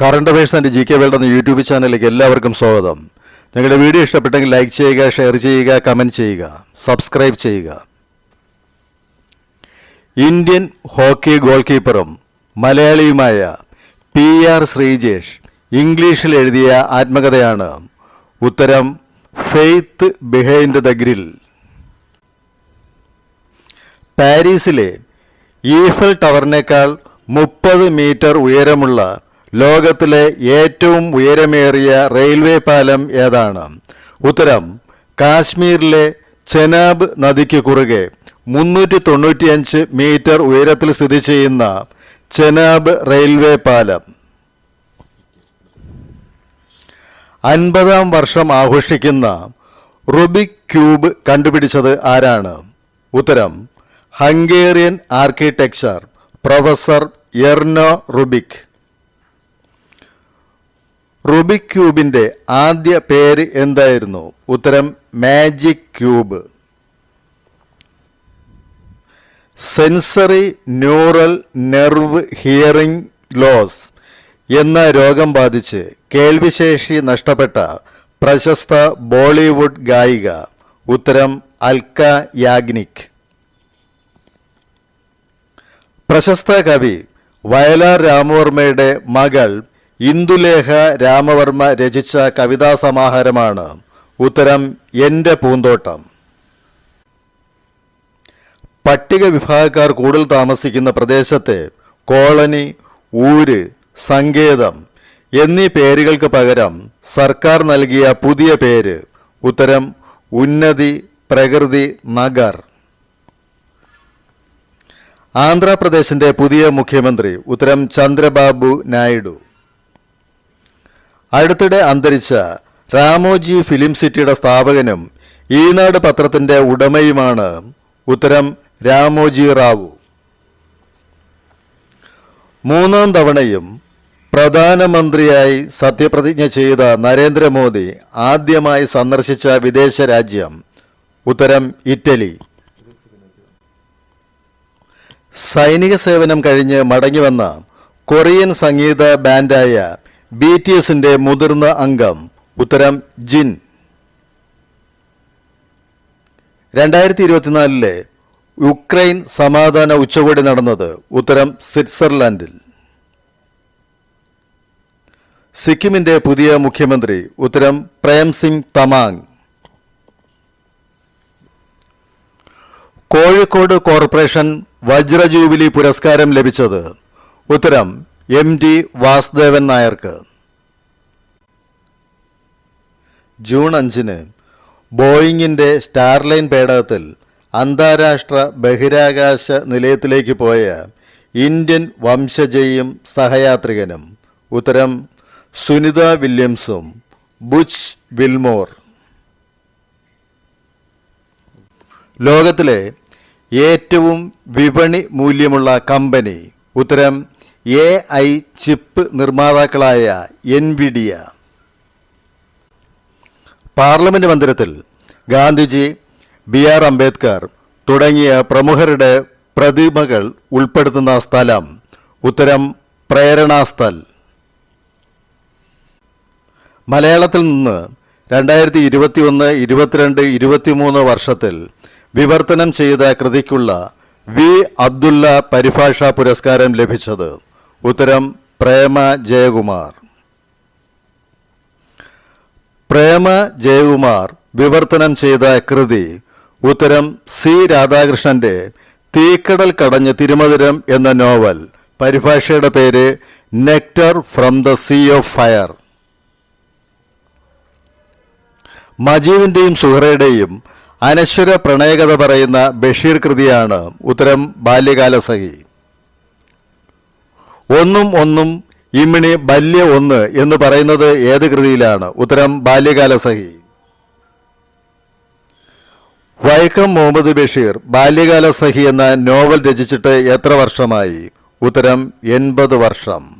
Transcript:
Current affairs and G K world എന്ന YouTube ചാനലിലേക്ക് എല്ലാവർക്കും സ്വാഗതം. ഞങ്ങളുടെ വീഡിയോ ഇഷ്ടപ്പെട്ടെങ്കിൽ ലൈക്ക് ചെയ്യുക ഷെയർ ചെയ്യുക കമന്റ് ചെയ്യുക സബ്സ്ക്രൈബ് ചെയ്യുക. ഇന്ത്യൻ ഹോക്കി ഗോൾ കീപ്പറും മലയാളിയുമായ പി ആർ ശ്രീജേഷ് ഇംഗ്ലീഷിൽ എഴുതിയ ആത്മകഥയാണ് ഉത്തരം ഫെയ്ത്ത് ബിഹൈൻഡ് ദ ഗ്രിൽ പാരീസിലെ ഈഫൽ ടവറിനേക്കാൾ മുപ്പത് മീറ്റർ ഉയരമുള്ള ലോകത്തിലെ ഏറ്റവും ഉയരമേറിയ റെയിൽവേ പാലം ഏതാണ്? ഉത്തരം കാശ്മീരിലെ ചെനാബ് നദിക്ക് കുറുകെ മുന്നൂറ്റി തൊണ്ണൂറ്റിയഞ്ച് മീറ്റർ ഉയരത്തിൽ സ്ഥിതി ചെയ്യുന്ന ചെനാബ് റെയിൽവേ പാലം. അൻപതാം വർഷം ആഘോഷിക്കുന്ന റുബിക് ക്യൂബ് കണ്ടുപിടിച്ചത് ആരാണ്? ഉത്തരം Hungarian architecture professor Erno Rubik. Rubik ക്യൂബിന്റെ ആദ്യ പേര് എന്തായിരുന്നു? ഉത്തരം magic cube. Sensory neural nerve hearing loss എന്ന രോഗം ബാധിച്ച് കേൾവിശേഷി നഷ്ടപ്പെട്ട പ്രശസ്ത ബോളിവുഡ് ഗായിക. ഉത്തരം അൽക്ക യാഗ്നിക്. പ്രശസ്ത കവി വയലാർ രാമവർമ്മയുടെ മകൾ ഇന്ദുലേഖ രാമവർമ്മ രചിച്ച കവിതാ സമാഹാരമാണ് ഉത്തരം എന്റെ പൂന്തോട്ടം. പട്ടിക വിഭാഗക്കാർ കൂടുതൽ താമസിക്കുന്ന പ്രദേശത്തെ കോളനി ഊര് സങ്കേതം എന്നീ പേരുകൾക്ക് പകരം സർക്കാർ നൽകിയ പുതിയ പേര്. ഉത്തരം ഉന്നതി പ്രകൃതി നഗർ. ആന്ധ്രാപ്രദേശിന്റെ പുതിയ മുഖ്യമന്ത്രി ഉത്തരം ചന്ദ്രബാബു നായിഡു. അടുത്തിടെ അന്തരിച്ച രാമോജി ഫിലിം സിറ്റിയുടെ സ്ഥാപകനും ഈനാട് പത്രത്തിന്റെ ഉടമയുമാണ് ഉത്തരം രാമോജി റാവു. മൂന്നാം തവണയും പ്രധാനമന്ത്രിയായി സത്യപ്രതിജ്ഞ ചെയ്ത നരേന്ദ്രമോദി ആദ്യമായി സന്ദർശിച്ച വിദേശ രാജ്യം ഉത്തരം ഇറ്റലി. സൈനിക സേവനം കഴിഞ്ഞ് മടങ്ങിവന്ന കൊറിയൻ സംഗീത ബാൻഡായ ബി ടി എസിന്റെ മുതിർന്ന അംഗം. ഉത്തരം ജിൻ. രണ്ടായിരത്തി ഇരുപത്തിനാലിലെ യുക്രൈൻ സമാധാന ഉച്ചകോടി നടന്നത് ഉത്തരം സ്വിറ്റ്സർലാൻഡിൽ. സിക്കിമിന്റെ പുതിയ മുഖ്യമന്ത്രി ഉത്തരം പ്രേം സിംഗ് തമാങ്. കോഴിക്കോട് കോർപ്പറേഷൻ വജ്ര ജൂബിലി പുരസ്കാരം ലഭിച്ചത് ഉത്തരം എം ടി വാസുദേവൻ നായർക്ക്. ജൂൺ അഞ്ചിന് ബോയിങ്ങിന്റെ സ്റ്റാർലൈൻ പേടകത്തിൽ അന്താരാഷ്ട്ര ബഹിരാകാശ നിലയത്തിലേക്ക് പോയ ഇന്ത്യൻ വംശജയും സഹയാത്രികനും ഉത്തരം സുനിത വില്യംസും ബുച്ച് വിൽമോർ. ലോകത്തിലെ ഏറ്റവും വിപണി മൂല്യമുള്ള കമ്പനി ഉത്തരം എ ഐ ചിപ്പ് നിർമ്മാതാക്കളായ എൻവിഡിയ പാർലമെന്റ് മന്ദിരത്തിൽ ഗാന്ധിജി ബി ആർ അംബേദ്കർ തുടങ്ങിയ പ്രമുഖരുടെ പ്രതിമകൾ ഉൾപ്പെടുത്തുന്ന സ്ഥലം ഉത്തരം പ്രേരണാസ്ഥൽ മലയാളത്തിൽ നിന്ന് രണ്ടായിരത്തി ഇരുപത്തിയൊന്ന് ഇരുപത്തിരണ്ട് ഇരുപത്തിമൂന്ന് വർഷത്തിൽ വിവർത്തനം ചെയ്ത കൃതിക്കുള്ള വി അബ്ദുള്ള പരിഭാഷ പുരസ്കാരം ലഭിച്ചത് ഉത്തരം പ്രേമ ജയകുമാർ. പ്രേമ ജയകുമാർ വിവർത്തനം ചെയ്ത കൃതി ഉത്തരം സി രാധാകൃഷ്ണന്റെ തീക്കടൽ കടഞ്ഞ തിരുമധുരം എന്ന നോവൽ. പരിഭാഷയുടെ പേര് nectar from the sea of fire. മജീദിന്റെയും സുഹറയുടെയും അനശ്വര പ്രണയകഥ പറയുന്ന ബഷീർ കൃതിയാണ് ഉത്തരം ബാല്യകാലസഖി. ഒന്നും ഒന്നും ഇമ്മിണി ബല്യ ഒന്ന് എന്ന് പറയുന്നത് ഏത് കൃതിയിലാണ്? ഉത്തരം ബാല്യകാലസഖി വൈക്കം മുഹമ്മദ് ബഷീർ ബാല്യകാലസഖി എന്ന നോവൽ രചിച്ചിട്ട് എത്ര വർഷമായി? ഉത്തരം എൺപത് വർഷം.